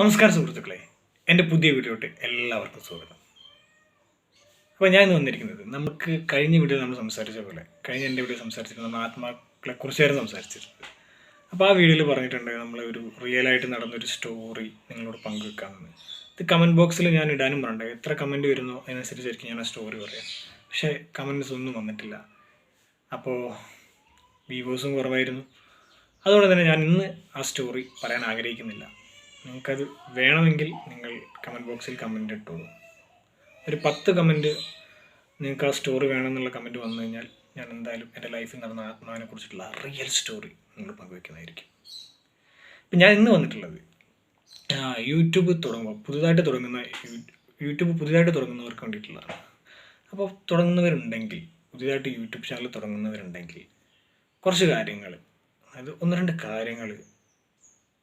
നമസ്കാരം സുഹൃത്തുക്കളെ. എന്റെ പുതിയ വീഡിയോട്ട് എല്ലാവർക്കും സ്വാഗതം. അപ്പോൾ ഞാൻ ഇന്ന് വന്നിരിക്കുന്നത് നമുക്ക് കഴിഞ്ഞ വീഡിയോ നമ്മൾ സംസാരിച്ച പോലെ കഴിഞ്ഞ എന്റെ വീഡിയോ സംസാരിച്ചിരുന്നത് നമ്മൾ ആത്മാക്കളെ കുറിച്ചായിരുന്നു സംസാരിച്ചിരുന്നത്. അപ്പോൾ ആ വീഡിയോയിൽ പറഞ്ഞിട്ടുണ്ട് നമ്മൾ ഒരു റിയലായിട്ട് നടന്നൊരു സ്റ്റോറി നിങ്ങളോട് പങ്കുവെക്കാമെന്ന്. ഇത് കമന്റ് ബോക്സിൽ ഞാൻ ഇടാനും പറഞ്ഞിട്ടുണ്ട്. എത്ര കമന്റ് വരുന്നോ അതിനനുസരിച്ചായിരിക്കും ഞാൻ ആ സ്റ്റോറി പറയാം. പക്ഷേ കമന്റ്സ് ഒന്നും വന്നിട്ടില്ല. അപ്പോൾ വ്യൂവേഴ്സും കുറവായിരുന്നു. അതുകൊണ്ട് തന്നെ ഞാൻ ഇന്ന് ആ സ്റ്റോറി പറയാൻ ആഗ്രഹിക്കുന്നില്ല. നിങ്ങൾക്കത് വേണമെങ്കിൽ നിങ്ങൾ കമന്റ് ബോക്സിൽ കമന്റ് ഇട്ടോളൂ ഒരു പത്ത് കമന്റ് നിങ്ങൾക്ക് ആ സ്റ്റോറി വേണമെന്നുള്ള കമന്റ് വന്നു കഴിഞ്ഞാൽ ഞാൻ എന്തായാലും എന്റെ ലൈഫിൽ നടന്ന ആത്മാവിനെ കുറിച്ചിട്ടുള്ള റിയൽ സ്റ്റോറി നിങ്ങൾ പങ്കുവെക്കുന്നതായിരിക്കും. ഇപ്പം ഞാൻ ഇന്ന് വന്നിട്ടുള്ളത് യൂട്യൂബ് തുടങ്ങുമ്പോൾ പുതുതായിട്ട് തുടങ്ങുന്ന യൂട്യൂബ് പുതുതായിട്ട് തുടങ്ങുന്നവർക്ക് വേണ്ടിയിട്ടുള്ളതാണ്. അപ്പോൾ തുടങ്ങുന്നവരുണ്ടെങ്കിൽ പുതിയതായിട്ട് യൂട്യൂബ് ചാനൽ തുടങ്ങുന്നവരുണ്ടെങ്കിൽ കുറച്ച് കാര്യങ്ങൾ അതായത് ഒന്ന് രണ്ട് കാര്യങ്ങൾ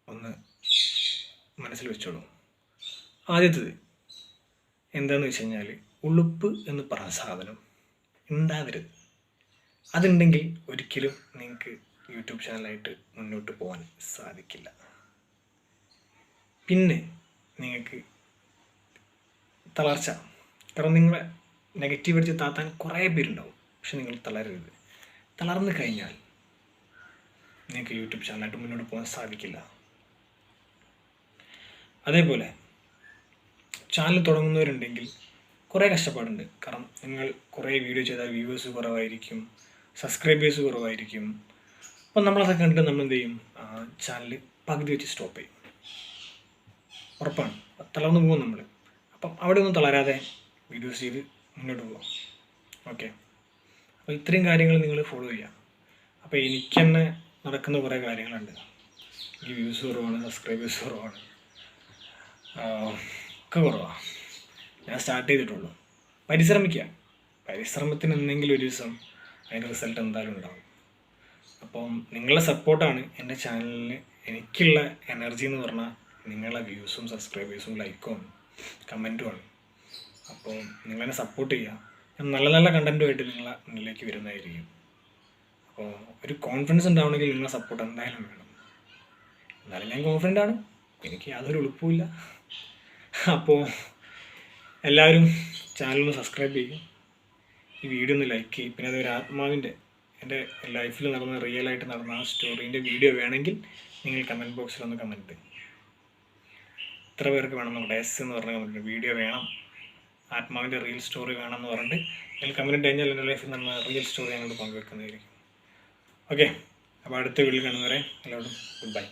ഒന്ന് മനസ്സിൽ വെച്ചോളൂ. ആദ്യത്തത് എന്താണെന്ന് വെച്ച് കഴിഞ്ഞാൽ ഉളുപ്പ് എന്ന് പറഞ്ഞ സാധനം ഉണ്ടാവരുത് അതുണ്ടെങ്കിൽ ഒരിക്കലും നിങ്ങൾക്ക് യൂട്യൂബ് ചാനലായിട്ട് മുന്നോട്ട് പോകാൻ സാധിക്കില്ല. പിന്നെ നിങ്ങൾക്ക് തളർച്ച. കാരണം നിങ്ങളെ നെഗറ്റീവ് അടിച്ച് താത്താൻ കുറേ പേരുണ്ടാവും പക്ഷെ നിങ്ങൾ തളരരുത്. തളർന്നു കഴിഞ്ഞാൽ നിങ്ങൾക്ക് യൂട്യൂബ് ചാനലായിട്ട് മുന്നോട്ട് പോകാൻ സാധിക്കില്ല. അതേപോലെ ചാനൽ തുടങ്ങുന്നവരുണ്ടെങ്കിൽ കുറേ കഷ്ടപ്പാടുണ്ട്. കാരണം നിങ്ങൾ കുറേ വീഡിയോ ചെയ്താൽ വ്യൂവേഴ്സ് കുറവായിരിക്കും സബ്സ്ക്രൈബേഴ്സ് കുറവായിരിക്കും. അപ്പം നമ്മളതൊക്കെ കണ്ടിട്ട് നമ്മൾ എന്ത് ചെയ്യും? ചാനൽ പകുതി വെച്ച് സ്റ്റോപ്പ് ചെയ്യും. ഉറപ്പാണ്. തളർന്നു പോകും നമ്മൾ. അപ്പം അവിടെ ഒന്നും തളരാതെ വീഡിയോസ് ചെയ്ത് മുന്നോട്ട് പോകാം ഓക്കെ അപ്പോൾ ഇത്രയും കാര്യങ്ങൾ നിങ്ങൾ ഫോളോ ചെയ്യാം അപ്പോൾ എനിക്ക് തന്നെ നടക്കുന്ന കുറേ കാര്യങ്ങളുണ്ട്. എനിക്ക് വ്യൂസ് കുറവാണ് സബ്സ്ക്രൈബേഴ്സ് കുറവാണ്. ഒക്കെ കുറവാണ് ഞാൻ സ്റ്റാർട്ട് ചെയ്തിട്ടുള്ളൂ. പരിശ്രമിക്കുക പരിശ്രമത്തിന് എന്തെങ്കിലും ഒരു ദിവസം അതിന്റെ റിസൾട്ട് എന്തായാലും ഉണ്ടാവും. അപ്പം നിങ്ങളുടെ സപ്പോർട്ടാണ് എന്റെ ചാനലിന് എനിക്കുള്ള എനർജി എന്ന് പറഞ്ഞാൽ നിങ്ങളെ വ്യൂസും സബ്സ്ക്രൈബേഴ്സും ലൈക്കും കമന്റുമാണ് അപ്പോൾ നിങ്ങളെന്നെ സപ്പോർട്ട് ചെയ്യുക. നല്ല നല്ല കണ്ടന്റുമായിട്ട് നിങ്ങളെ മുന്നിലേക്ക് വരുന്നതായിരിക്കും. അപ്പോൾ ഒരു കോൺഫിഡൻസ് ഉണ്ടാവണമെങ്കിൽ നിങ്ങളുടെ സപ്പോർട്ട് എന്തായാലും വേണം. എന്നാലും ഞാൻ കോൺഫിഡന്റ് ആണ്. എനിക്ക് യാതൊരു എളുപ്പമില്ല അപ്പോൾ എല്ലാവരും ചാനലൊന്ന് സബ്സ്ക്രൈബ് ചെയ്യും. ഈ വീഡിയോ ഒന്ന് ലൈക്ക് ചെയ്യും. പിന്നെ അതൊരു ആത്മാവിന്റെ എന്റെ ലൈഫിൽ നടന്ന റിയൽ ആയിട്ട് നടന്ന ആ സ്റ്റോറീന്റെ വീഡിയോ വേണമെങ്കിൽ നിങ്ങൾ കമന്റ് ബോക്സിൽ ഒന്ന് കമന്റ് ഇത്ര പേർക്ക് വേണം നമ്മുടെ എസ് എന്ന് പറഞ്ഞ കമന്റ് വീഡിയോ വേണം. ആത്മാവിന്റെ റിയൽ സ്റ്റോറി വേണം എന്ന് പറഞ്ഞിട്ട് നിങ്ങൾ കമന്റ് കഴിഞ്ഞാൽ എന്റെ ലൈഫിൽ നടന്ന റിയൽ സ്റ്റോറി ഞങ്ങൾ പങ്കുവെക്കുന്നതായിരിക്കും. ഓക്കെ അപ്പോൾ അടുത്ത വീഡിയോ കാണുന്നവരെ എല്ലാവരും ഗുഡ് ബൈ